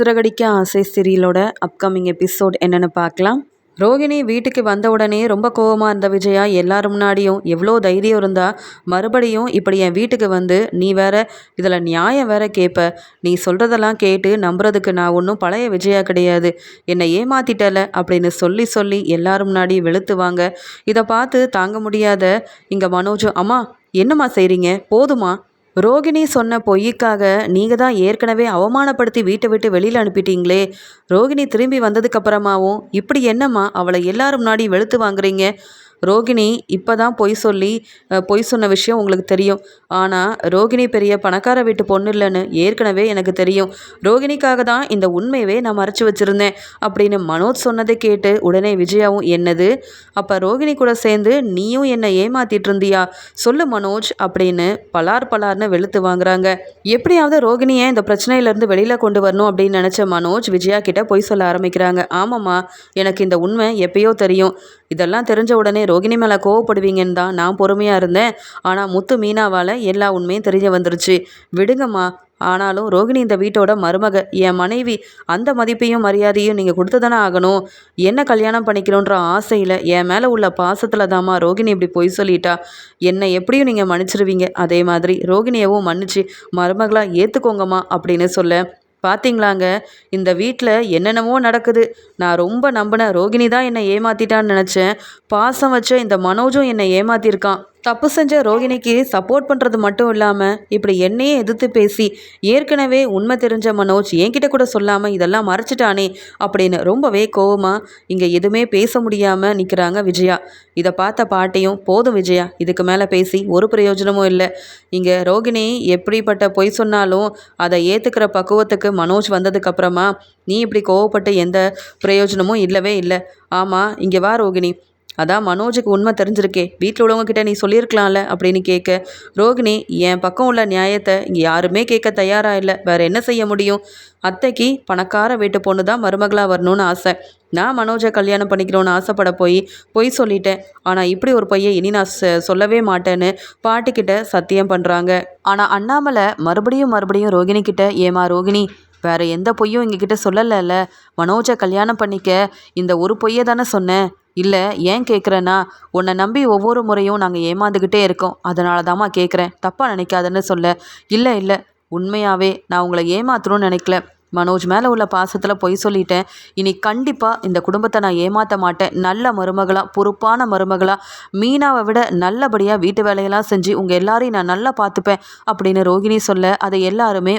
சிறகடிக்க ஆசை சீரியலோட upcoming episode என்னென்னு பார்க்கலாம். ரோகிணி வீட்டுக்கு வந்த உடனே ரொம்ப கோவமாக இருந்த விஜயா எல்லாரும் முன்னாடியும் எவ்வளோ தைரியம் இருந்தா மறுபடியும் இப்படி என் வீட்டுக்கு வந்து நீ வேற இதில் நியாயம் வேற கேட்ப நீ சொல்கிறதெல்லாம் கேட்டு நம்புறதுக்கு நான் ஒன்றும் பழைய விஜயா கிடையாது. என்னை ஏமாத்திட்டல அப்படின்னு சொல்லி சொல்லி எல்லாரும் முன்னாடி வெளுத்துவாங்க. இதை பார்த்து தாங்க முடியாத இங்கே மனோஜும் அம்மா என்னம்மா செய்கிறீங்க போதுமா? ரோகிணி சொன்ன பொய்யுக்காக நீங்கள் தான் ஏற்கனவே அவமானப்படுத்தி வீட்டை விட்டு வெளியில் அனுப்பிட்டீங்களே. ரோகிணி திரும்பி வந்ததுக்கப்புறமாவும் இப்படி என்னம்மா? அவளை எல்லாரும் முன்னாடி வெளுத்து வாங்குறீங்க. ரோகிணி இப்போ தான் பொய் சொல்லி பொய் சொன்ன விஷயம் உங்களுக்கு தெரியும். ஆனால் ரோகிணி பெரிய பணக்கார வீட்டு பொண்ணு இல்லைன்னு ஏற்கனவே எனக்கு தெரியும். ரோகிணிக்காக தான் இந்த உண்மையவே நான் மறைச்சி வச்சுருந்தேன் அப்படின்னு மனோஜ் சொன்னதை கேட்டு உடனே விஜயாவும் என்னது? அப்போ ரோகிணி கூட சேர்ந்து நீயும் என்னை ஏமாத்திட்டு இருந்தியா? சொல்லு மனோஜ் அப்படின்னு பலார் பலார்னு வெளுத்து வாங்குறாங்க. எப்படியாவது ரோகிணியை இந்த பிரச்சனையிலேருந்து வெளியில் கொண்டு வரணும் அப்படின்னு நினச்ச மனோஜ் விஜயா கிட்ட பொய் சொல்ல ஆரம்பிக்கிறாங்க. ஆமாம்மா எனக்கு இந்த உண்மை எப்பயோ தெரியும். இதெல்லாம் தெரிஞ்ச உடனே ரோகிணி மேலே கோவப்படுவீங்கன்னு தான் நான் பொறுமையாக இருந்தேன். ஆனால் முத்து மீனாவால் எல்லா உண்மையும் தெரிய வந்துருச்சு. விடுங்கம்மா. ஆனாலும் ரோகிணி இந்த வீட்டோட மருமக என் மனைவி அந்த மதிப்பையும் மரியாதையும் நீங்கள் கொடுத்து தானே ஆகணும். என்ன கல்யாணம் பண்ணிக்கணுன்ற ஆசையில் என் மேலே உள்ள பாசத்தில் தாம்மா ரோகிணி இப்படி பொய் சொல்லிட்டா. என்னை எப்படியும் நீங்கள் மன்னிச்சிருவீங்க. அதே மாதிரி ரோகிணியவும் மன்னிச்சு மருமகளாக ஏற்றுக்கோங்கம்மா அப்படின்னு சொல்ல பார்த்தீங்களாங்க இந்த வீட்டில் என்னென்னமோ நடக்குது. நான் ரொம்ப நம்பின ரோகிணி தான் என்னை ஏமாத்திட்டான்னு நினச்சேன். பாசம் வச்ச இந்த மனோஜும் என்னை ஏமாத்திருக்கான். தப்பு செஞ்ச ரோகிணிக்கு சப்போர்ட் பண்ணுறது மட்டும் இல்லாமல் இப்படி என்னையே எதிர்த்து பேசி ஏற்கனவே உண்மை தெரிஞ்ச மனோஜ் என்கிட்ட கூட சொல்லாமல் இதெல்லாம் மறைச்சிட்டானே அப்படின்னு ரொம்பவே கோவமாக இங்கே எதுவுமே பேச முடியாமல் நிற்கிறாங்க விஜயா. இதை பார்த்த பாட்டியும் போதும் விஜயா இதுக்கு மேலே பேசி ஒரு பிரயோஜனமும் இல்லை. இங்கே ரோகிணி எப்படிப்பட்ட பொய் சொன்னாலும் அதை ஏற்றுக்கிற பக்குவத்துக்கு மனோஜ் வந்ததுக்கப்புறமா நீ இப்படி கோவப்பட்டு எந்த பிரயோஜனமும் இல்லவே இல்லை. ஆமாம் இங்கே வா ரோகிணி. அதான் மனோஜுக்கு உண்மை தெரிஞ்சிருக்கே. வீட்டில் உள்ளவங்கக்கிட்ட நீ சொல்லியிருக்கலாம்ல அப்படின்னு கேட்க ரோகிணி என் பக்கம் உள்ள நியாயத்தை இங்கே யாருமே கேட்க தயாராக இல்லை. வேறு என்ன செய்ய முடியும்? அத்தைக்கு பணக்கார வீட்டு பொண்ணு தான் மருமகளாக வரணும்னு ஆசை. நான் மனோஜை கல்யாணம் பண்ணிக்கிறோன்னு ஆசைப்பட போய் பொய் சொல்லிட்டேன். ஆனால் இப்படி ஒரு பையன் இனி நான் சொல்லவே மாட்டேன்னு பாட்டிக்கிட்ட சத்தியம் பண்ணுறாங்க ஆனால் அண்ணாமலை மறுபடியும் மறுபடியும் ரோகிணி கிட்ட ஏமா ரோகிணி வேறு எந்த பொய்யும் எங்ககிட்ட சொல்லலைல்ல. மனோஜை கல்யாணம் பண்ணிக்க இந்த ஒரு பொய்யை தானே சொன்னேன். இல்லை ஏன் கேட்குறேன்னா உன்னை நம்பி ஒவ்வொரு முறையும் நாங்கள் ஏமாந்துக்கிட்டே இருக்கோம். அதனால தாம்மா கேட்குறேன் தப்பாக நினைக்காதன்னு சொல்ல. இல்லை இல்லை. உண்மையாகவே நான் உங்களை ஏமாத்தணும்னு நினைக்கல. மனோஜ் மேலே உள்ள பாசத்தில் பொய் சொல்லிட்டேன். இனி கண்டிப்பாக இந்த குடும்பத்தை நான் ஏமாற்ற மாட்டேன். நல்ல மருமகளாக பொறுப்பான மருமகளாக மீனாவை விட நல்லபடியாக வீட்டு வேலையெல்லாம் செஞ்சு உங்கள் எல்லாரையும் நான் நல்லா பார்த்துப்பேன் அப்படின்னு ரோகிணி சொல்ல அதை எல்லாருமே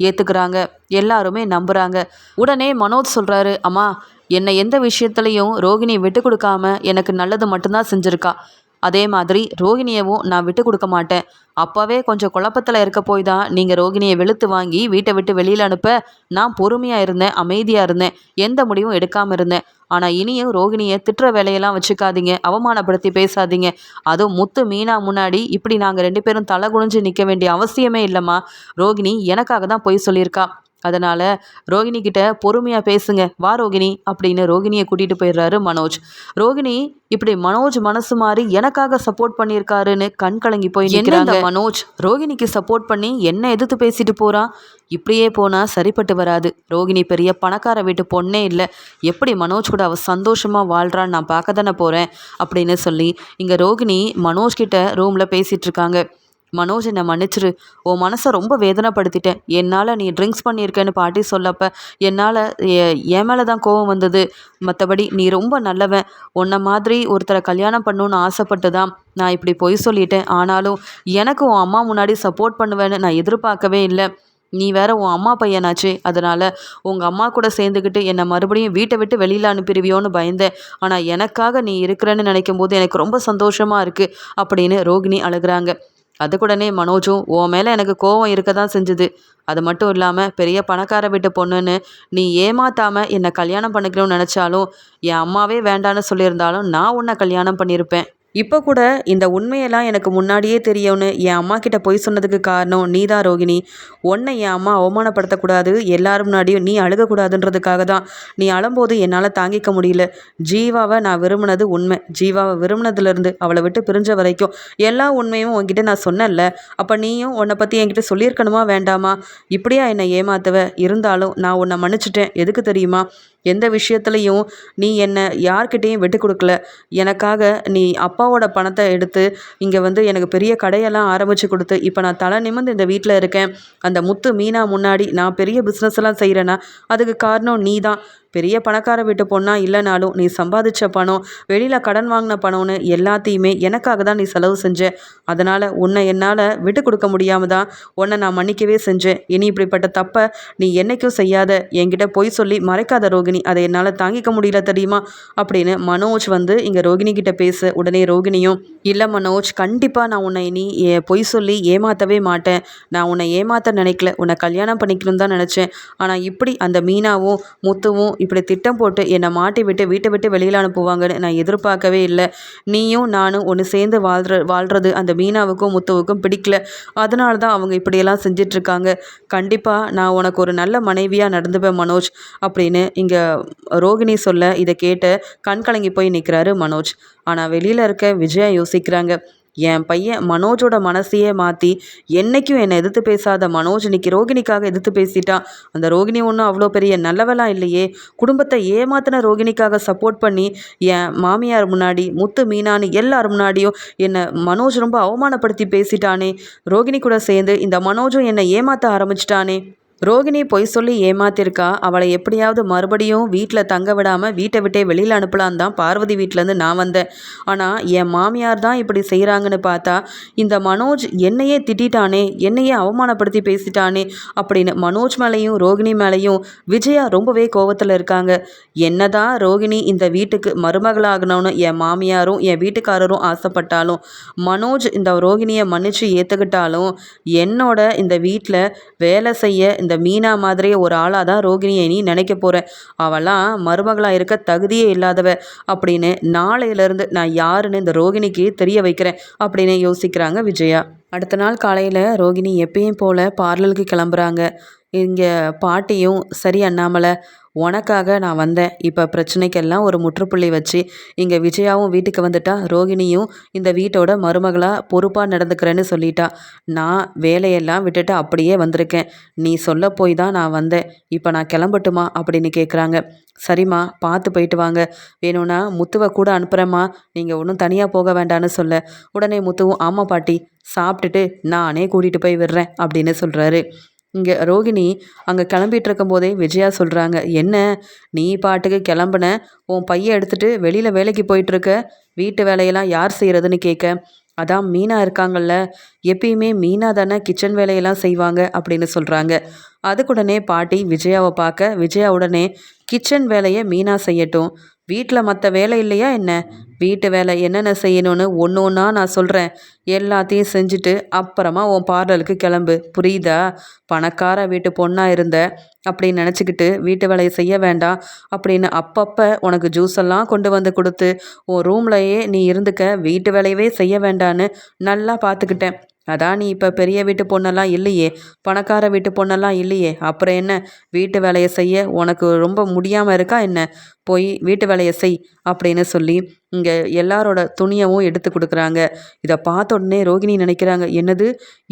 ஏற்றுக்கிறாங்க எல்லாருமே நம்புகிறாங்க உடனே மனோஜ் சொல்கிறாரு அம்மா என்னை எந்த விஷயத்துலையும் ரோகிணி விட்டு கொடுக்காம எனக்கு நல்லது மட்டும்தான் செஞ்சுருக்கா. அதே மாதிரி ரோகிணியவும் நான் விட்டு கொடுக்க மாட்டேன். அப்போவே கொஞ்சம் குழப்பத்தில் இருக்க போய் தான் நீங்கள் ரோகிணியை வெளுத்து வாங்கி வீட்டை விட்டு வெளியில் அனுப்ப நான் பொறுமையாக இருந்தேன் அமைதியாக இருந்தேன் எந்த முடிவும் எடுக்காமல் இருந்தேன். ஆனால் இனியும் ரோகிணியை திட்டுற வேலையெல்லாம் வச்சுக்காதீங்க அவமானப்படுத்தி பேசாதீங்க. அதுவும் முத்து மீனா முன்னாடி இப்படி நாங்கள் ரெண்டு பேரும் தலை குனிஞ்சு நிற்க வேண்டிய அவசியமே இல்லைம்மா. ரோகிணி எனக்காக தான் பொய் சொல்லியிருக்கா. அதனால் ரோகிணி கிட்ட பொறுமையாக பேசுங்க வா ரோகிணி அப்படின்னு ரோகிணியை கூட்டிகிட்டு போயிடுறாரு மனோஜ். ரோகிணி இப்படி மனோஜ் மனசு மாறி எனக்காக சப்போர்ட் பண்ணியிருக்காருன்னு கண் கலங்கி போய் நிற்கிறாங்க மனோஜ்? ரோகிணிக்கு சப்போர்ட் பண்ணி என்ன எதிர்த்து பேசிட்டு போகிறான் இப்படியே போனால் சரிப்பட்டு வராது. ரோகிணி பெரிய பணக்கார வீட்டு பொண்ணே இல்லை. எப்படி மனோஜ் கூட அவள் சந்தோஷமாக வாழ்கிறான்னு நான் பார்க்க தானே போகிறேன் அப்படின்னு சொல்லி இங்கே ரோகிணி மனோஜ் கிட்ட ரூமில் பேசிகிட்டு இருக்காங்க. மனோஜ் என்னை மன்னிச்சிரு. உன் மனசை ரொம்ப வேதனைப்படுத்திட்டேன். என்னால் நீ ட்ரிங்க்ஸ் பண்ணியிருக்கேன்னு பாட்டி சொல்லப்ப என்னால் என் மேலே தான் கோவம் வந்தது. மற்றபடி நீ ரொம்ப நல்லவன். உன்னை மாதிரி ஒருத்தரை கல்யாணம் பண்ணணுன்னு ஆசைப்பட்டு தான் நான் இப்படி பொய் சொல்லிட்டேன். ஆனாலும் எனக்கு உன் அம்மா முன்னாடி சப்போர்ட் பண்ணுவேன்னு நான் எதிர்பார்க்கவே இல்லை. நீ வேற உன் அம்மா பையனாச்சு. அதனால் உங்கள் அம்மா கூட சேர்ந்துக்கிட்டு என்னை மறுபடியும் வீட்டை விட்டு வெளியில் அனுப்பிடுவியோன்னு பயந்தேன். ஆனால் எனக்காக நீ இருக்கிறேன்னு நினைக்கும் போது எனக்கு ரொம்ப சந்தோஷமாக இருக்குது அப்படின்னு ரோகிணி அழுகிறாங்க. அதுக்குடனே மனோஜும் உன் மேலே எனக்கு கோவம் இருக்க தான் செஞ்சுது. அது மட்டும் இல்லாமல் பெரிய பணக்கார வீட்டு பொண்ணுன்னு நீ ஏமாத்தாமல் என்னை கல்யாணம் பண்ணிக்கணும்னு நினச்சாலும் என் அம்மாவே வேண்டான்னு சொல்லியிருந்தாலும் நான் உன்னை கல்யாணம் பண்ணியிருப்பேன். இப்போ கூட இந்த உண்மையெல்லாம் எனக்கு முன்னாடியே தெரியும்னு என் அம்மா கிட்ட பொய் சொன்னதுக்கு காரணம் நீ தான் ரோகிணி. உன்னை என் அம்மா அவமானப்படுத்தக்கூடாது எல்லாரும் முன்னாடியும் நீ அழுகக்கூடாதுன்றதுக்காக தான். நீ அழும்போது என்னால் தாங்கிக்க முடியல. ஜீவாவை நான் விரும்பினது உண்மை. ஜீவாவை விரும்பினதுலேருந்து அவளை விட்டு பிரிஞ்ச வரைக்கும் எல்லா உண்மையும் உன்கிட்ட நான் சொன்னேன்ல. அப்போ நீயும் உன்னை பற்றி என்கிட்ட சொல்லியிருக்கணுமா வேண்டாமா? இப்படியா என்னை ஏமாத்துவ? இருந்தாலும் நான் உன்னை மன்னிச்சிட்டேன். எதுக்கு தெரியுமா? எந்த விஷயத்துலையும் நீ என்னை யார்கிட்டேயும் விட்டு கொடுக்கல. எனக்காக நீ அப்பாவோட பணத்தை எடுத்து இங்கே வந்து எனக்கு பெரிய கடையெல்லாம் ஆரம்பித்து கொடுத்து இப்போ நான் தலை நிமிர்ந்து இந்த வீட்டில் இருக்கேன். அந்த முத்து மீனா முன்னாடி நான் பெரிய பிஸ்னஸ் எல்லாம் செய்கிறேன்னா அதுக்கு காரணம் நீ தான் பெரிய பணக்கார வீட்டு பொண்ணா இல்லைனாலும் நீ சம்பாதிச்ச பணம் வெளியில் கடன் வாங்கின பணம்னு எல்லாத்தையுமே எனக்காக தான் நீ செலவு செஞ்ச. அதனால் உன்னை என்னால் விட்டு கொடுக்க முடியாமல் தான் உன்னை நான் மன்னிக்கவே செஞ்சேன். இனி இப்படிப்பட்ட தப்பை நீ என்னைக்கும் செய்யாத. என்கிட்ட பொய் சொல்லி மறைக்காத ரோகிணி. அதை என்னால் தாங்கிக்க முடியல தெரியுமா? அப்படின்னு மனோஜ் வந்து இங்கே ரோகிணி கிட்ட பேச உடனே ரோகிணியும் இல்லை மனோஜ் கண்டிப்பாக நான் உன்னை இனி ஏ- பொய் சொல்லி ஏமாற்றவே மாட்டேன். நான் உன்னை ஏமாற்ற நினைக்கல. உன்னை கல்யாணம் பண்ணிக்கணும் தான் நினச்சேன். ஆனால் இப்படி அந்த மீனாவும் முத்துவும் இப்படி திட்டம் போட்டு என்னை மாட்டி விட்டு வீட்டை விட்டு வெளியில் அனுப்புவாங்கன்னு நான் எதிர்பார்க்கவே இல்லை. நீயும் நானும் ஒன்று சேர்ந்து வாழ்ற வாழ்கிறது அந்த மீனாவுக்கும் முத்துவுக்கும் பிடிக்கல. அதனால தான் அவங்க இப்படியெல்லாம் செஞ்சிட்ருக்காங்க. கண்டிப்பாக நான் உனக்கு ஒரு நல்ல மனைவியாக நடந்துப்பேன் மனோஜ். அப்படின்னு இங்கே ரோகிணி சொல்ல இதை கேட்டு கண் கலங்கி போய் நிற்கிறாரு மனோஜ். ஆனால் வெளியில் இருக்க விஜயா யோசிக்கிறாங்க. என் பையன் மனோஜோட மனசையே மாற்றி என்னைக்கும் என்னை எதிர்த்து பேசாத மனோஜ் இன்னைக்கு ரோகிணிக்காக எதிர்த்து பேசிட்டான் அந்த ரோகிணி ஒன்றும் அவ்வளோ பெரிய நல்லவெல்லாம் இல்லையே. குடும்பத்தை ஏமாத்தின ரோகிணிக்காக சப்போர்ட் பண்ணி என் மாமியார் முன்னாடி முத்து மீனான்னு எல்லார் முன்னாடியும் என்னை மனோஜ் ரொம்ப அவமானப்படுத்தி பேசிட்டானே. ரோகிணி கூட சேர்ந்து இந்த மனோஜும் என்னை ஏமாற்ற ஆரம்பிச்சிட்டானே. ரோகிணி பொய் சொல்லி ஏமாத்திருக்கா? அவளை எப்படியாவது மறுபடியும் வீட்டில் தங்க விடாமல் வீட்டை விட்டே வெளியில் அனுப்பலான் தான் பார்வதி வீட்டிலேருந்து நான் வந்தேன். ஆனால் என் மாமியார் தான் இப்படி செய்கிறாங்கன்னு பார்த்தா இந்த மனோஜ் என்னையே திட்டிட்டானே என்னையே அவமானப்படுத்தி பேசிட்டானே அப்படின்னு மனோஜ் மேலேயும் ரோகிணி மேலேயும் விஜயா ரொம்பவே கோவத்தில் இருக்காங்க. என்னதான் ரோகிணி இந்த வீட்டுக்கு மருமகளாகணும்னு என் மாமியாரும் என் வீட்டுக்காரரும் ஆசைப்பட்டாலும் மனோஜ் இந்த ரோகிணியை மன்னிச்சு ஏற்றுக்கிட்டாலும் என்னோட இந்த வீட்டில் வேலை செய்ய இந்த மீனா மாதிரியே ஒரு ஆளாக தான் ரோகிணியை நீ நினைக்க போகிற அவளாம் மருமகளாக இருக்க தகுதியே இல்லாதவ. அப்படின்னு நாளையிலேருந்து நான் யாருன்னு இந்த ரோகிணிக்கு தெரிய வைக்கிறேன் அப்படின்னு யோசிக்கிறாங்க விஜயா. அடுத்த நாள் காலையில் ரோகிணி எப்பயும் போல் பார்லருக்கு கிளம்புறாங்க. இங்கே பாட்டியும் சரி அண்ணாமலை உனக்காக நான் வந்தேன். இப்போ பிரச்சனைக்கெல்லாம் ஒரு முற்றுப்புள்ளி வச்சு இங்கே விஜயாவும் வீட்டுக்கு வந்துட்டா ரோகிணியும் இந்த வீட்டோட மருமகளாக பொறுப்பாக நடந்துக்கிறேன்னு சொல்லிட்டா. நான் வேலையெல்லாம் விட்டுட்டு அப்படியே வந்திருக்கேன். நீ சொல்ல போய் தான் நான் வந்தேன். இப்போ நான் கிளம்பட்டுமா அப்படின்னு கேட்குறாங்க சரிம்மா பார்த்து போயிட்டு வாங்க. வேணும்னா முத்துவை கூட அனுப்புகிறேம்மா நீங்கள் ஒன்றும் தனியாக போக வேண்டான்னு சொல்ல. உடனே முத்துவும் ஆமாம் பாட்டி சாப்பிட்டுட்டு நானே கூட்டிகிட்டு போய் விடுறேன் அப்படின்னு சொல்கிறாரு இங்கே ரோகிணி அங்கே கிளம்பிட்டு இருக்கும்போதே விஜயா சொல்கிறாங்க என்ன? நீ பாட்டுக்கு கிளம்புன? உன் பையன் எடுத்துகிட்டு வெளியில் வேலைக்கு போயிட்டுருக்க? வீட்டு வேலையெல்லாம் யார் செய்கிறதுன்னு கேட்க அதான் மீனா இருக்காங்கல்ல எப்பயுமே மீனா தானே கிச்சன் வேலையெல்லாம் செய்வாங்க அப்படின்னு சொல்கிறாங்க அதுக்குடனே பாட்டி விஜயாவை பார்க்க விஜயா உடனே கிச்சன் வேலையை மீனா செய்யட்டும். வீட்டில் மற்ற வேலை இல்லையா என்ன? வீட்டு வேலை என்னென்ன செய்யணும்னு ஒன்று ஒன்றா நான் சொல்கிறேன் எல்லாத்தையும் செஞ்சுட்டு அப்புறமா உன் பார்லருக்கு கிளம்பு. புரியுதா? பணக்கார வீட்டு பொண்ணாக இருந்த அப்படின்னு நினச்சிக்கிட்டு வீட்டு வேலையை செய்ய வேண்டாம் அப்படின்னு அப்பப்போ உனக்கு ஜூஸ் எல்லாம் கொண்டு வந்து கொடுத்து உன் ரூம்லையே நீ இருந்துக்க வீட்டு வேலையவே செய்ய வேண்டான்னு நல்லா பார்த்துக்கிட்டேன். அதான் நீ இப்போ பெரிய வீட்டு பொண்ணெல்லாம் இல்லையே. பணக்கார வீட்டு பொண்ணெல்லாம் இல்லையே. அப்புறம் என்ன? வீட்டு வேலையை செய்ய உனக்கு ரொம்ப முடியாமல் இருக்கா என்ன? போய் வீட்டு வேலையை செய் அப்படின்னு சொல்லி இங்கே எல்லாரோட துணியவும் எடுத்து கொடுக்குறாங்க. இதை பார்த்த உடனே ரோகிணி நினைக்கிறாங்க என்னது?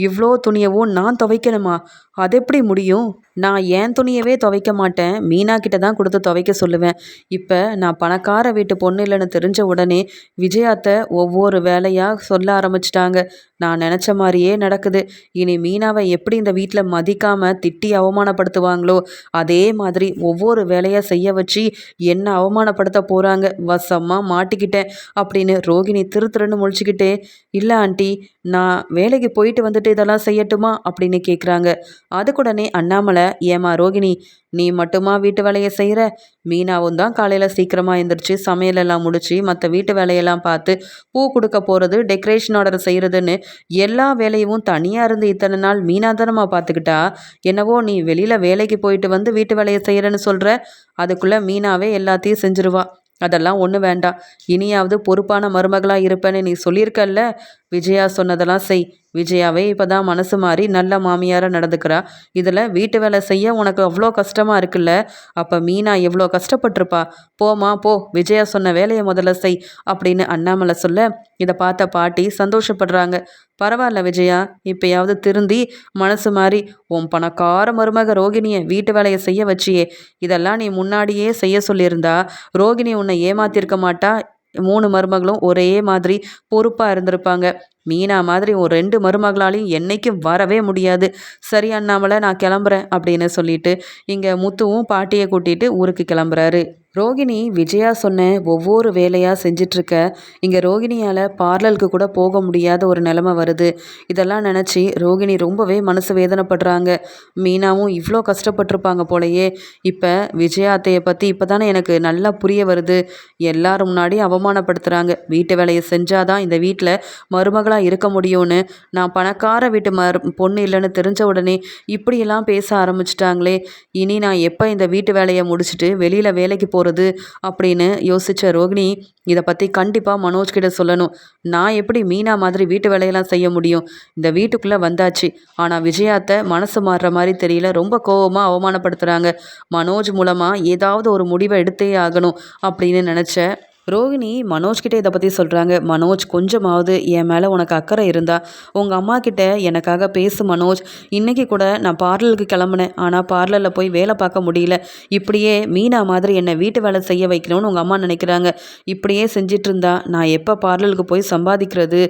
இவ்வளோ துணியவும் நான் துவைக்கணுமா? அது எப்படி முடியும்? நான் என் துணியவே துவைக்க மாட்டேன்? மீனா கிட்ட தான் கொடுத்து துவைக்க சொல்லுவேன். இப்போ நான் பணக்கார வீட்டு பொண்ணு இல்லைன்னு தெரிஞ்ச உடனே விஜயாத்தை ஒவ்வொரு வேலையாக சொல்ல ஆரம்பிச்சிட்டாங்க. நான் நினச்ச மாதிரியே நடக்குது. இனி மீனாவை எப்படி இந்த வீட்டில் மதிக்காமல் திட்டி அவமானப்படுத்துவாங்களோ அதே மாதிரி ஒவ்வொரு வேலையாக செய்ய வச்சு என்ன அவமானப்படுத்த போகிறாங்க வசமாக மாட்டிக்கிட்டேன் அப்படின்னு ரோகிணி திரு திருன்னு முழிச்சுக்கிட்டே இல்லை ஆண்டி நான் வேலைக்கு போயிட்டு வந்துட்டு இதெல்லாம் செய்யட்டுமா? அப்படின்னு கேட்குறாங்க அதுக்குடனே அண்ணாமலை ஏமா ரோகிணி நீ மட்டுமா வீட்டு வேலையை செய்கிற மீனாவும் தான் காலையில் சீக்கிரமாக எழுந்திரிச்சு சமையலெல்லாம் முடிச்சு மற்ற வீட்டு வேலையெல்லாம் பார்த்து பூ கொடுக்க போகிறது டெக்கரேஷன் ஆர்டர் செய்கிறதுன்னு எல்லா வேலையும் தனியாக இருந்து இத்தனை நாள் மீனா தானம்மா பார்த்துக்கிட்டா? என்னவோ நீ வெளியில் வேலைக்கு போயிட்டு வந்து வீட்டு வேலையை செய்கிறேன்னு சொல்கிற அதுக்குள்ளே மீனாவே எல்லாத்தையும் செஞ்சிருவா. அதெல்லாம் ஒன்றும் வேண்டாம். இனியாவது பொறுப்பான மருமகளாக இருப்பேன்னு நீ சொல்லியிருக்கல்ல? விஜயா சொன்னதெல்லாம் செய். விஜயாவே இப்போ தான் மனசு மாறி நல்ல மாமியாராக நடந்துக்கிறா. இதில் வீட்டு வேலை செய்ய உனக்கு அவ்வளோ கஷ்டமாக இருக்குல்ல? அப்போ மீனா எவ்வளோ கஷ்டப்பட்டிருப்பா? போமா போ. விஜயா சொன்ன வேலையை முதல்ல செய் அப்படின்னு அண்ணாமலை சொல்ல இதை பார்த்த பாட்டி சந்தோஷப்படுறாங்க. பரவாயில்ல விஜயா இப்பயாவது திருந்தி மனசு மாறி உன் பணக்கார மருமக ரோகிணியை வீட்டு வேலையை செய்ய வச்சியே. இதெல்லாம் நீ முன்னாடியே செய்ய சொல்லியிருந்தா ரோகிணி உன்னை ஏமாத்திருக்க மாட்டா மூணு மருமகளும் ஒரே மாதிரி பொறுப்பாக இருந்திருப்பாங்க. மீனா மாதிரி ஒரு ரெண்டு மருமகளாலையும் என்னைக்கும் வரவே முடியாது. சரி அண்ணாமலை நான் கிளம்புறேன் அப்படின்னு சொல்லிட்டு இங்கே முத்துவும் பாட்டியை கூட்டிகிட்டு ஊருக்கு கிளம்புறாரு. ரோகிணி விஜயா சொன்ன ஒவ்வொரு வேலையாக செஞ்சிட்ருக்க இங்கே ரோகிணியால் பார்லருக்கு கூட போக முடியாத ஒரு நிலமை வருது. இதெல்லாம் நினச்சி ரோகிணி ரொம்பவே மனசு வேதனைப்படுறாங்க. மீனாவும் இவ்வளோ கஷ்டப்பட்டிருப்பாங்க போலயே. இப்போ விஜயா அத்தையை பற்றி இப்போ தானே எனக்கு நல்லா புரிய வருது. எல்லாரும் முன்னாடி அவமானப்படுத்துகிறாங்க வீட்டு வேலையை செஞ்சாதான் இந்த வீட்டில் மருமகள் மருமகளாக இருக்க முடியும்னு நான் பணக்கார வீட்டு மர் பொண்ணு இல்லைன்னு தெரிஞ்ச உடனே இப்படியெல்லாம் பேச ஆரம்பிச்சிட்டாங்களே. இனி நான் எப்போ இந்த வீட்டு வேலையை முடிச்சுட்டு வெளியில் வேலைக்கு போகிறது அப்படின்னு யோசித்த ரோகிணி இதை பற்றி கண்டிப்பாக மனோஜ் கிட்ட சொல்லணும். நான் எப்படி மீனா மாதிரி வீட்டு வேலையெல்லாம் செய்ய முடியும்? இந்த வீட்டுக்குள்ளே வந்தாச்சு. ஆனால் விஜயாத்தை மனசு மாறுற மாதிரி தெரியல. ரொம்ப கோவமாக அவமானப்படுத்துகிறாங்க மனோஜ் மூலமாக ஏதாவது ஒரு முடிவை எடுத்தே ஆகணும் அப்படின்னு நினச்ச ரோகிணி மனோஜ்கிட்ட இதை பற்றி சொல்கிறாங்க மனோஜ் கொஞ்சமாவது என் மேலே உனக்கு அக்கறை இருந்தா உங்கள் அம்மா கிட்ட எனக்காக பேசு மனோஜ். இன்றைக்கி கூட நான் பார்லருக்கு கிளம்புனேன். ஆனால் பார்லரில் போய் வேலை பார்க்க முடியல. இப்படியே மீனா மாதிரி என்னை வீட்டு வேலை செய்ய வைக்கணும்னு உங்கள் அம்மா நினைக்கிறாங்க. இப்படியே செஞ்சிட்டு இருந்தா நான் எப்போ பார்லருக்கு போய் சம்பாதிக்கிறது?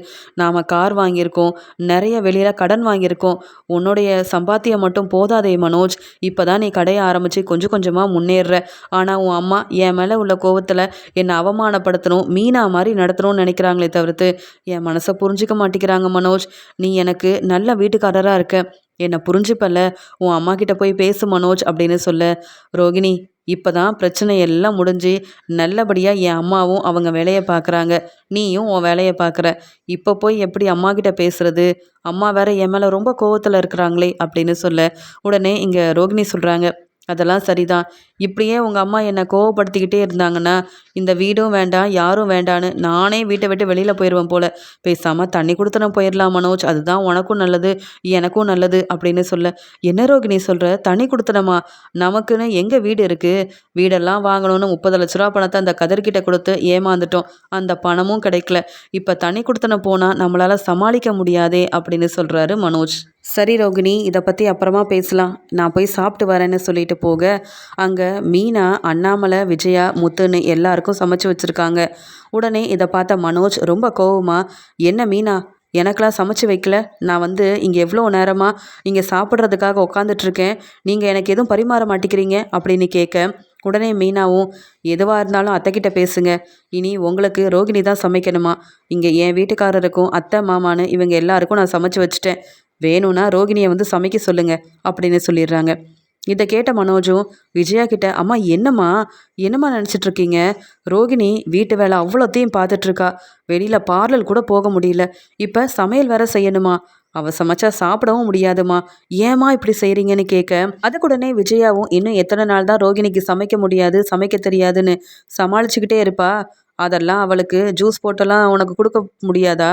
நாம் கார் வாங்கியிருக்கோம். நிறைய வெளியில் கடன் வாங்கியிருக்கோம். உன்னுடைய சம்பாத்தியம் மட்டும் போதாதே மனோஜ். இப்போ தான் நீ கடையை ஆரம்பித்து கொஞ்சம் கொஞ்சமாக முன்னேறுற. ஆனால் உன் அம்மா என் மேலே உள்ள கோவத்தில் என்னை அவமான அவமானப்படுத்தணும் மீனா மாதிரி நடத்தணும்னு நினைக்கிறாங்களே தவிர்த்து என் மனசை புரிஞ்சிக்க மாட்டேங்கிறாங்க மனோஜ். நீ எனக்கு நல்ல வீட்டுக்காரராக இருக்க. என்னை புரிஞ்சுப்பல்ல. உன் அம்மா கிட்ட போய் பேசு மனோஜ் அப்படின்னு சொல்ல. ரோகிணி இப்போ தான் பிரச்சனை எல்லாம் முடிஞ்சு நல்லபடியாக என் அம்மாவும் அவங்க வேலையை பார்க்குறாங்க. நீயும் உன் வேலையை பார்க்குற. இப்போ போய் எப்படி அம்மா கிட்ட பேசுறது? அம்மா வேற என் மேலே ரொம்ப கோவத்தில் இருக்கிறாங்களே அப்படின்னு சொல்ல உடனே இங்கே ரோகிணி சொல்கிறாங்க அதெல்லாம் சரிதான். இப்படியே உங்கள் அம்மா என்னை கோவப்படுத்திக்கிட்டே இருந்தாங்கன்னா இந்த வீடும் வேண்டாம் யாரும் வேண்டான்னு நானே வீட்டை விட்டு வெளியில் போயிடுவேன் போல். பேசாமல் தண்ணி கொடுத்து நான் போயிடலாம் மனோஜ். அதுதான் உனக்கும் நல்லது எனக்கும் நல்லது அப்படின்னு சொல்ல. என்ன ரோகிணி சொல்கிற தண்ணி கொடுத்தனமா? நமக்குன்னு எங்கே வீடு இருக்குது வீடெல்லாம் வாங்கணும்னு முப்பது லட்ச ரூபா பணத்தை அந்த கதர்கிட்ட கொடுத்து ஏமாந்துட்டோம். அந்த பணமும் கிடைக்கல. இப்போ தண்ணி கொடுத்தன போனால் நம்மளால் சமாளிக்க முடியாதே அப்படின்னு சொல்கிறாரு மனோஜ். சரி ரோகிணி இதை பற்றி அப்புறமா பேசலாம். நான் போய் சாப்பிட்டு வரேன்னு சொல்லிட்டு போக அங்கே மீனா அண்ணாமலை விஜயா முத்துன்னு எல்லாருக்கும் சமைச்சு வச்சுருக்காங்க. உடனே இதை பார்த்த மனோஜ் ரொம்ப கோவமாக என்ன மீனா எனக்கெலாம் சமைச்சு வைக்கல? நான் வந்து இங்கே எவ்வளோ நேரமாக இங்கே சாப்பிட்றதுக்காக உட்காந்துட்ருக்கேன் நீங்கள் எனக்கு எதுவும் பரிமாற மாட்டேங்கிறீங்க? அப்படின்னு கேட்க உடனே மீனாவும் எதுவாக இருந்தாலும் அத்தைக்கிட்ட பேசுங்க. இனி உங்களுக்கு ரோகிணி தான் சமைக்கணுமா? இங்கே என் வீட்டுக்காரருக்கும் அத்தை மாமான்னு இவங்க எல்லாருக்கும் நான் சமைச்சு வச்சுட்டேன். வேணும்னா ரோகிணியை வந்து சமைக்க சொல்லுங்க அப்படின்னு சொல்லிடுறாங்க. இதை கேட்ட மனோஜும் விஜயா கிட்ட அம்மா என்னம்மா? என்னம்மா நினச்சிட்டு இருக்கீங்க? ரோகிணி வீட்டு வேலை அவ்வளோத்தையும் பார்த்துட்ருக்கா வெளியில் பார்லர் கூட போக முடியல. இப்போ சமையல் வேற செய்யணுமா? அவள் சமைச்சா சாப்பிடவும் முடியாதுமா. ஏமா இப்படி செய்கிறீங்கன்னு கேட்க அதுக்குடனே விஜயாவும் இன்னும் எத்தனை நாள் தான் ரோகிணிக்கு சமைக்க முடியாது சமைக்க தெரியாதுன்னு சமாளிச்சுக்கிட்டே இருப்பா. அதெல்லாம் அவளுக்கு ஜூஸ் போட்டெல்லாம் உனக்கு கொடுக்க முடியாதா?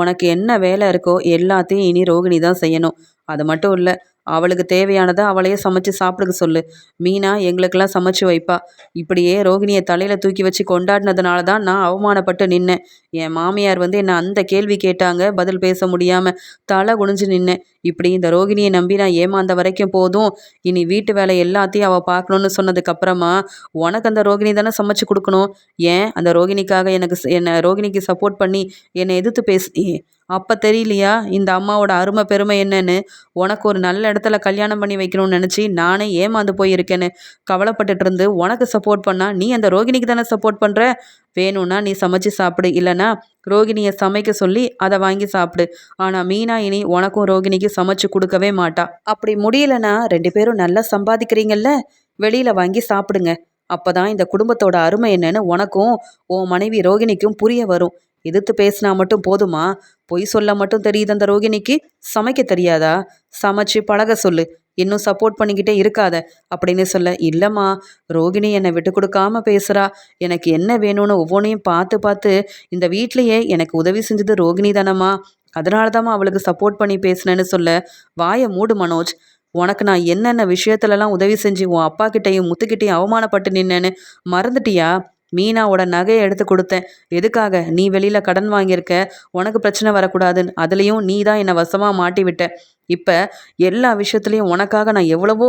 உனக்கு என்ன வேலை இருக்கோ எல்லாத்தையும் இனி ரோகிணி தான் செய்யணும். அது மட்டும் இல்லை அவளுக்கு தேவையானதை அவளையே சமைச்சு சாப்பிடுக்க சொல்லு. மீனா எங்களுக்கெல்லாம் சமைச்சு வைப்பா. இப்படியே ரோகிணியை தலையில் தூக்கி வச்சு கொண்டாடினதுனால தான் நான் அவமானப்பட்டு நின்னேன். என் மாமியார் வந்து என்னை அந்த கேள்வி கேட்டாங்க. பதில் பேச முடியாமல் தலை குனிஞ்சு நின்னேன். இப்படி இந்த ரோகிணியை நம்பி நான் ஏமாந்த வரைக்கும் போதும். இனி வீட்டு வேலை எல்லாத்தையும் அவள் பார்க்கணுன்னு சொன்னதுக்கப்புறமா உனக்கு அந்த ரோகிணி தானே சமைச்சு கொடுக்கணும்? ஏன்? அந்த ரோகிணிக்காக எனக்கு என்னை ரோகிணிக்கு சப்போர்ட் பண்ணி என்னை எதிர்த்து பேசி அப்போ தெரியலையா? இந்த அம்மாவோட அருமை பெருமை என்னன்னு? உனக்கு ஒரு நல்ல இடத்துல கல்யாணம் பண்ணி வைக்கணும்னு நினச்சி நானே ஏமாந்து போயிருக்கேன்னு. கவலைப்பட்டுட்டு இருந்து உனக்கு சப்போர்ட் பண்ணால் நீ அந்த ரோகிணிக்கு தானே சப்போர்ட் பண்ணுற வேணும்னா நீ சமைச்சு சாப்பிடு. இல்லைனா ரோகிணியை சமைக்க சொல்லி அதை வாங்கி சாப்பிடு. ஆனால் மீனா இனி உனக்கும் ரோகிணிக்கு சமைச்சு கொடுக்கவே மாட்டா. அப்படி முடியலனா ரெண்டு பேரும் நல்லா சம்பாதிக்கிறீங்கல்ல? வெளியில் வாங்கி சாப்பிடுங்க. அப்போதான் இந்த குடும்பத்தோட அருமை என்னன்னு உனக்கும் உன் மனைவி ரோகிணிக்கும் புரிய வரும். எதிர்த்து பேசினா மட்டும் போதுமா? பொய் சொல்ல மட்டும் தெரியுது அந்த ரோகிணிக்கு. சமைக்க தெரியாதா? சமைச்சு பழக சொல்லு. இன்னும் சப்போர்ட் பண்ணிக்கிட்டே இருக்காத அப்படின்னு சொல்ல இல்லைம்மா ரோகிணி என்னை விட்டு கொடுக்காம பேசுகிறா எனக்கு என்ன வேணும்னு ஒவ்வொன்றையும் பார்த்து பார்த்து இந்த வீட்லேயே எனக்கு உதவி செஞ்சது ரோகிணி தானம்மா. அதனால தாம்மா அவளுக்கு சப்போர்ட் பண்ணி பேசினேன்னு சொல்ல வாயை மூடு மனோஜ். உனக்கு நான் என்னென்ன விஷயத்துலலாம் உதவி செஞ்சு உன் அப்பா கிட்டேயும் முத்துக்கிட்டேயும் அவமானப்பட்டு நின்னேன்னு மறந்துட்டியா? மீனாவோட நகையை எடுத்து கொடுத்தேன். எதுக்காக? நீ வெளியில் கடன் வாங்கியிருக்க. உனக்கு பிரச்சனை வரக்கூடாதுன்னு. அதுலேயும் நீ தான் என்னை வசமாக மாட்டி விட்ட இப்போ எல்லா விஷயத்துலையும் உனக்காக நான் எவ்வளவோ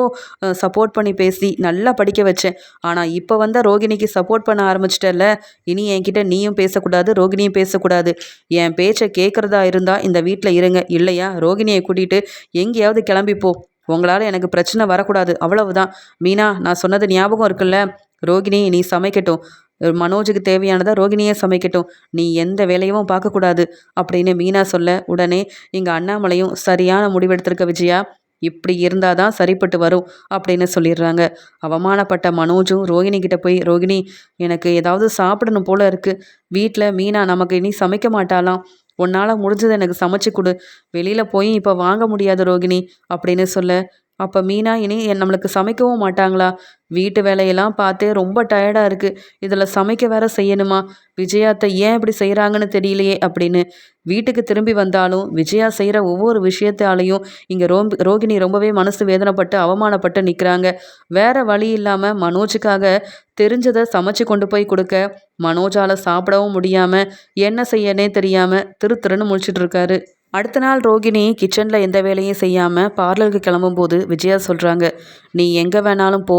சப்போர்ட் பண்ணி பேசி நல்லா படிக்க வச்சேன். ஆனால் இப்போ வந்த ரோகிணிக்கு சப்போர்ட் பண்ண ஆரம்பிச்சிட்டல இனி என்கிட்ட நீயும் பேசக்கூடாது ரோகிணியும் பேசக்கூடாது. என் பேச்சை கேட்குறதா இருந்தால் இந்த வீட்டில் இருங்க. இல்லையா? ரோகிணியை கூட்டிகிட்டு எங்கேயாவது கிளம்பிப்போ உங்களால் எனக்கு பிரச்சனை வரக்கூடாது. அவ்வளவுதான். மீனா நான் சொன்னது ஞாபகம் இருக்குல்ல? ரோகிணி நீ சமைக்கட்டும். மனோஜுக்கு தேவையானதை ரோகிணியே சமைக்கட்டும். நீ எந்த வேலையும் பார்க்கக்கூடாது. அப்படின்னு மீனா சொல்ல உடனே எங்கள் அண்ணாமலையும் சரியான முடிவெடுத்திருக்க விஜயா. இப்படி இருந்தால் தான் சரிப்பட்டு வரும் அப்படின்னு சொல்லிடுறாங்க. அவமானப்பட்ட மனோஜும் ரோகிணி கிட்ட போய் ரோகிணி எனக்கு ஏதாவது சாப்பிடணும் போல இருக்குது வீட்டில் மீனா நமக்கு இனி சமைக்க மாட்டாலாம் உன்னால் முடிஞ்சதை எனக்கு சமைச்சு கொடு. வெளியில் போய் இப்போ வாங்க முடியாது ரோகிணி அப்படின்னு சொல்ல அப்போ மீனா இனி நம்மளுக்கு சமைக்கவும் மாட்டாங்களா? வீட்டு வேலையெல்லாம் பார்த்தே ரொம்ப டயர்டாக இருக்குது இதில் சமைக்க வேற செய்யணுமா? விஜயாத்தை ஏன் இப்படி செய்கிறாங்கன்னு தெரியலையே அப்படின்னு. வீட்டுக்கு திரும்பி வந்தாலும் விஜயா செய்கிற ஒவ்வொரு விஷயத்தாலையும் இங்கே ரோம் ரோகிணி ரொம்பவே மனசு வேதனைப்பட்டு அவமானப்பட்டு நிற்கிறாங்க வேற வழி இல்லாமல் மனோஜுக்காக தெரிஞ்சதை சமைச்சு கொண்டு போய் கொடுக்க மனோஜால் சாப்பிடவும் முடியாமல் என்ன செய்யனே தெரியாமல் திரு திருன்னு முழிச்சிட்டு இருக்காரு. அடுத்த நாள் ரோகிணி கிச்சனில் எந்த வேலையும் செய்யாமல் பார்லருக்கு கிளம்பும்போது விஜயா சொல்கிறாங்க நீ எங்கே வேணாலும் போ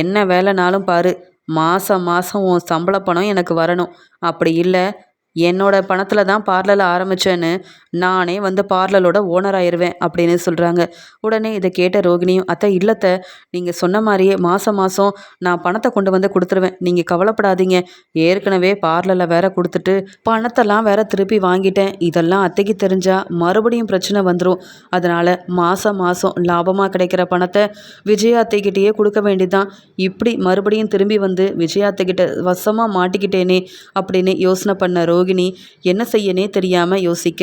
என்ன வேலைனாலும் பாரு. மாதம் மாதம் உன் சம்பள பணம் எனக்கு வரணும். அப்படி இல்லை என்னோட பணத்தில் தான் பார்லரில் ஆரம்பித்தேன்னு நானே வந்து பார்லரோட ஓனர் ஆயிடுவேன் அப்படின்னு சொல்கிறாங்க உடனே இதை கேட்ட ரோகிணியும் அத்தை இல்லத்தை நீங்கள் சொன்ன மாதிரியே மாதம் மாதம் நான் பணத்தை கொண்டு வந்து கொடுத்துருவேன். நீங்கள் கவலைப்படாதீங்க. ஏற்கனவே பார்லரில் வேற கொடுத்துட்டு பணத்தெல்லாம் வேற திருப்பி வாங்கிட்டேன். இதெல்லாம் அத்தைக்கு தெரிஞ்சால் மறுபடியும் பிரச்சனை வந்துடும் அதனால் மாதம் மாதம் லாபமாக கிடைக்கிற பணத்தை விஜயா அத்தைக்கிட்டேயே கொடுக்க வேண்டியதான் இப்படி மறுபடியும் திரும்பி வந்து விஜயா அத்தைக்கிட்ட வசமாக மாட்டிக்கிட்டேனே அப்படின்னு யோசனை பண்ண ரோ ரோகிணி என்ன செய்யனே தெரியாமல் யோசிக்க?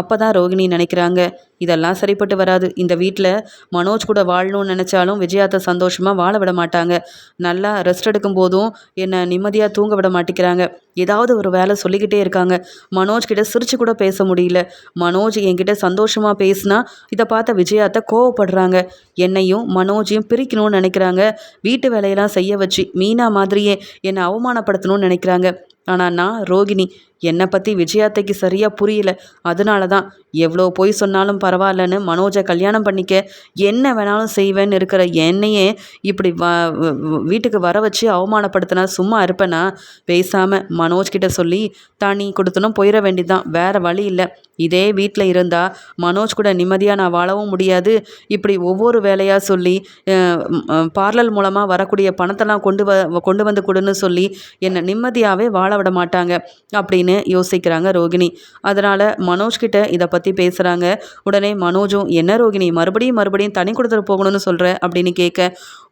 அப்போ தான் ரோகிணி நினைக்கிறாங்க. இதெல்லாம் சரிப்பட்டு வராது. இந்த வீட்டில் மனோஜ் கூட வாழணும்னு நினச்சாலும் விஜயாத்தை சந்தோஷமாக வாழ விட மாட்டாங்க. நல்லா ரெஸ்ட் எடுக்கும் போதும் என்னை நிம்மதியாக தூங்க விட மாட்டேங்கிறாங்க ஏதாவது ஒரு வேலை சொல்லிக்கிட்டே இருக்காங்க. மனோஜ் கிட்ட சிரிச்சு கூட பேச முடியல. மனோஜ் என்கிட்ட சந்தோஷமாக பேசினா இதை பார்த்த விஜயாத்தை கோவப்படுறாங்க. என்னையும் மனோஜையும் பிரிக்கணும்னு நினைக்கிறாங்க. வீட்டு வேலையெல்லாம் செய்ய வச்சு மீனா மாதிரியே என்னை அவமானப்படுத்தணும்னு நினைக்கிறாங்க. ஆனால் நான் ரோகிணி என்னை பற்றி விஜயாத்தைக்கு சரியாக புரியல. அதனால தான் எவ்வளோ பொய் சொன்னாலும் பரவாயில்லன்னு மனோஜை கல்யாணம் பண்ணிக்க என்ன வேணாலும் செய்வேன்னு இருக்கிற என்னையே இப்படி வ வீட்டுக்கு வர வச்சு அவமானப்படுத்தினா சும்மா இருப்பேனா? பேசாமல் மனோஜ் கிட்ட சொல்லி தனி கொடுத்தனும் போயிட வேண்டிதான். வேறு வழி இல்லை. இதே வீட்டில் இருந்தால் மனோஜ் கூட நிம்மதியாக நான் வாழவும் முடியாது. இப்படி ஒவ்வொரு வேலையாக சொல்லி பார்லர் மூலமாக வரக்கூடிய பணத்தெல்லாம் கொண்டு வ கொண்டு வந்து கொடுன்னு சொல்லி என்னை நிம்மதியாகவே வாழ விட மாட்டாங்க. அப்படின்னு யோசிக்கிறாங்க ரோகிணி. அதனால் மனோஜ்கிட்ட இதை பற்றி பேசுகிறாங்க உடனே மனோஜும் என்ன ரோகிணி மறுபடியும் மறுபடியும் தனி கொடுத்துட்டு போகணும்னு சொல்கிற அப்படின்னு கேட்க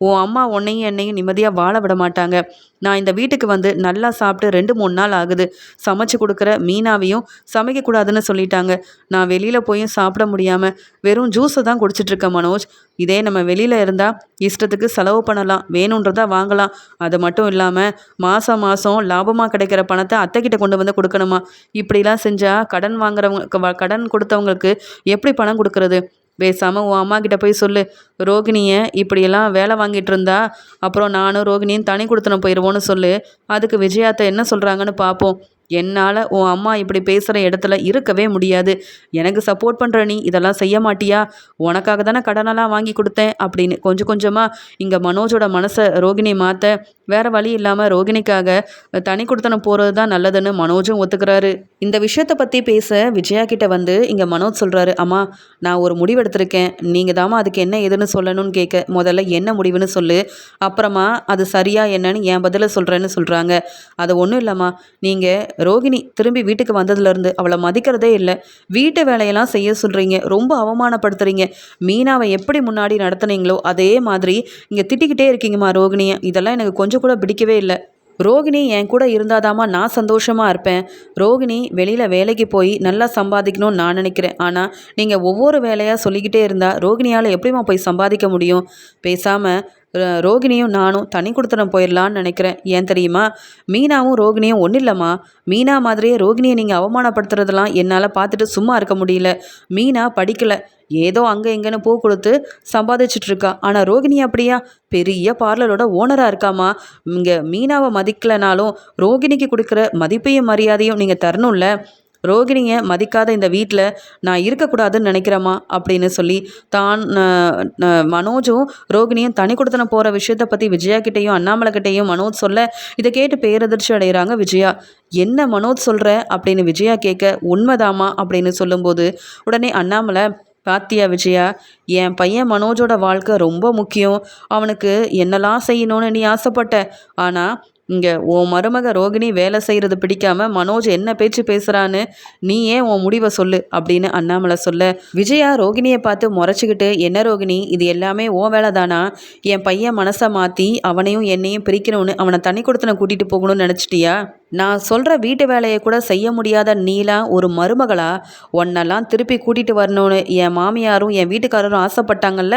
உன் அம்மா உன்னையும் என்னையும் நிம்மதியாக வாழ விட மாட்டாங்க. நான் இந்த வீட்டுக்கு வந்து நல்லா சாப்பிட்டு ரெண்டு மூணு நாள் ஆகுது. சமைச்சு கொடுக்குற மீனாவையும் சமைக்கக்கூடாதுன்னு சொல்லிட்டாங்க. நான் வெளியில் போயும் சாப்பிட முடியாமல் வெறும் ஜூஸை தான் குடிச்சிட்ருக்கேன் மனோஜ். இதே நம்ம வெளியில் இருந்தால் இஷ்டத்துக்கு செலவு பண்ணலாம் வேணுன்றதா வாங்கலாம். அது மட்டும் இல்லாமல் மாதம் மாதம் லாபமாக கிடைக்கிற பணத்தை அத்தைக்கிட்ட கொண்டு வந்து கொடுக்கணுமா? இப்படிலாம் செஞ்சால் கடன் வாங்குறவங்க கடன் கொடுத்தவங்களுக்கு எப்படி பணம் கொடுக்கறது? பேசாமல் உன் அம்மா கிட்ட போய் சொல்லு. ரோகிணியை இப்படியெல்லாம் வேலை வாங்கிட்டு இருந்தா அப்புறம் நானும் ரோகிணியும் தனி கொடுத்துன போயிடுவோன்னு சொல்லு. அதுக்கு விஜயாத்தை என்ன சொல்கிறாங்கன்னு பார்ப்போம் என்னால் உன் அம்மா இப்படி பேசுகிற இடத்துல இருக்கவே முடியாது. எனக்கு சப்போர்ட் பண்ணுற நீ இதெல்லாம் செய்ய மாட்டியா? உனக்காக தானே கடனெல்லாம் வாங்கி கொடுத்தேன் அப்படின்னு கொஞ்சம் கொஞ்சமாக இங்கே மனோஜோட மனசை ரோகிணி மாற்ற வேறு வழி இல்லாமல் ரோகிணிக்காக தனி கொடுத்தனம் போகிறது தான் நல்லதுன்னு மனோஜும் ஒத்துக்கிறாரு. இந்த விஷயத்தை பற்றி பேச விஜயா கிட்ட வந்து இங்கே மனோஜ் சொல்கிறாரு அம்மா நான் ஒரு முடிவு எடுத்திருக்கேன். நீங்கள் தாமா அதுக்கு என்ன எதுன்னு சொல்லணும்னு கேட்க முதல்ல என்ன முடிவுன்னு சொல்லு. அப்புறமா அது சரியா என்னன்னு என் பதிலை சொல்கிறேன்னு சொல்கிறாங்க அது ஒன்றும் இல்லைம்மா. நீங்கள் ரோகிணி திரும்பி வீட்டுக்கு வந்ததுலேருந்து அவளை மதிக்கிறதே இல்லை. வீட்டு வேலையெல்லாம் செய்ய சொல்கிறீங்க ரொம்ப அவமானப்படுத்துகிறீங்க மீனாவை எப்படி முன்னாடி நடத்துனீங்களோ அதே மாதிரி இங்கே திட்டிக்கிட்டே இருக்கீங்கம்மா ரோகிணியை. இதெல்லாம் எனக்கு கொஞ்சம் கூட பிடிக்கவே இல்லை. ரோகிணி என் கூட இருந்தாதாம்மா நான் சந்தோஷமாக இருப்பேன். ரோகிணி வெளியில் வேலைக்கு போய் நல்லா சம்பாதிக்கணும்னு நான் நினைக்கிறேன். ஆனால் நீங்கள் ஒவ்வொரு வேலையாக சொல்லிக்கிட்டே இருந்தால் ரோகிணியால் எப்படிம்மா போய் சம்பாதிக்க முடியும்? பேசாமல் ரோகிணியும் நானும் தனி கொடுத்துடம் போயிடலான்னு நினைக்கிறேன். ஏன் தெரியுமா? மீனாவும் ரோகிணியும் ஒன்றும் இல்லைம்மா. மீனா மாதிரியே ரோகிணியை நீங்கள் அவமானப்படுத்துறதெல்லாம் என்னால் பார்த்துட்டு சும்மா இருக்க முடியல. மீனா படிக்கலை. ஏதோ அங்கே எங்கேன்னு பூ கொடுத்து சம்பாதிச்சிட்டு இருக்கா ஆனால் ரோகிணி அப்படியா? பெரிய பார்லரோட ஓனராக இருக்காமா இங்கே மீனாவை மதிக்கலைனாலும் ரோகிணிக்கு கொடுக்குற மதிப்பையும் மரியாதையும் நீங்கள் தரணும்ல. ரோகிணியை மதிக்காத இந்த வீட்டில் நான் இருக்கக்கூடாதுன்னு நினைக்கிறேம்மா அப்படின்னு சொல்லி தான் மனோஜும் ரோகிணியும் தனி கொடுத்தன போகிற விஷயத்தை பற்றி விஜயா கிட்டேயும் அண்ணாமலை கிட்டேயும் மனோஜ் சொல்ல இதை கேட்டு பேரதிர்ச்சி அடைகிறாங்க விஜயா. என்ன மனோஜ் சொல்கிற? அப்படின்னு விஜயா கேட்க உண்மைதாம்மா அப்படின்னு சொல்லும்போது உடனே அண்ணாமலை பாத்தியா விஜயா என் பையன் மனோஜோட வாழ்க்கை ரொம்ப முக்கியம். அவனுக்கு என்னெல்லாம் செய்யணும்னு நீ ஆசைப்பட்ட. ஆனால் இங்கே உன் மருமக ரோகிணி வேலை செய்கிறது பிடிக்காம மனோஜ் என்ன பேச்சு பேசுகிறான்னு நீ ஏன் உன் முடிவை சொல்லு? அப்படின்னு அண்ணாமலை சொல்ல விஜயா ரோகிணியை பார்த்து முறைச்சிக்கிட்டு என்ன ரோகிணி இது எல்லாமே உன் வேலை தானா? என் பையன் மனசை மாற்றி அவனையும் என்னையும் பிரிக்கணும்னு அவனை தண்ணி கொடுத்தனை கூட்டிகிட்டு போகணும்னு நினச்சிட்டியா? நான் சொல்கிற வீட்டு வேலையை கூட செய்ய முடியாத நீலா ஒரு மருமகளா? உன்னெல்லாம் திருப்பி கூட்டிகிட்டு வரணும்னு என் மாமியாரும் என் வீட்டுக்காரரும் ஆசைப்பட்டாங்கல்ல?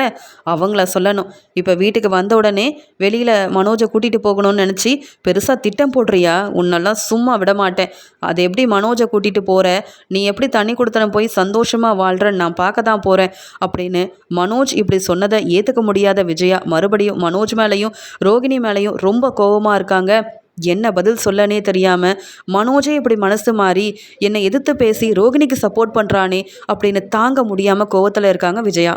அவங்கள சொல்லணும். இப்போ வீட்டுக்கு வந்த உடனே வெளியில் மனோஜை கூட்டிகிட்டு போகணும்னு நினச்சி பெருசாக திட்டம் போடுறியா? உன்னெல்லாம் சும்மா விட மாட்டேன். அது எப்படி மனோஜை கூட்டிகிட்டு போகிற நீ எப்படி தண்ணி கொடுத்தன போய் சந்தோஷமாக வாழ்கிறன்னு நான் பார்க்க தான் போகிறேன் அப்படின்னு மனோஜ் இப்படி சொன்னதை ஏற்றுக்க முடியாத விஜயா மறுபடியும் மனோஜ் மேலேயும் ரோகிணி மேலேயும் ரொம்ப கோவமாக இருக்காங்க. என்ன பதில் சொல்லனே தெரியாமல் மனோஜே இப்படி மனசு மாறி என்னை எதிர்த்து பேசி ரோகிணிக்கு சப்போர்ட் பண்ணுறானே அப்படின்னு தாங்க முடியாமல் கோவத்தில் இருக்காங்க விஜயா.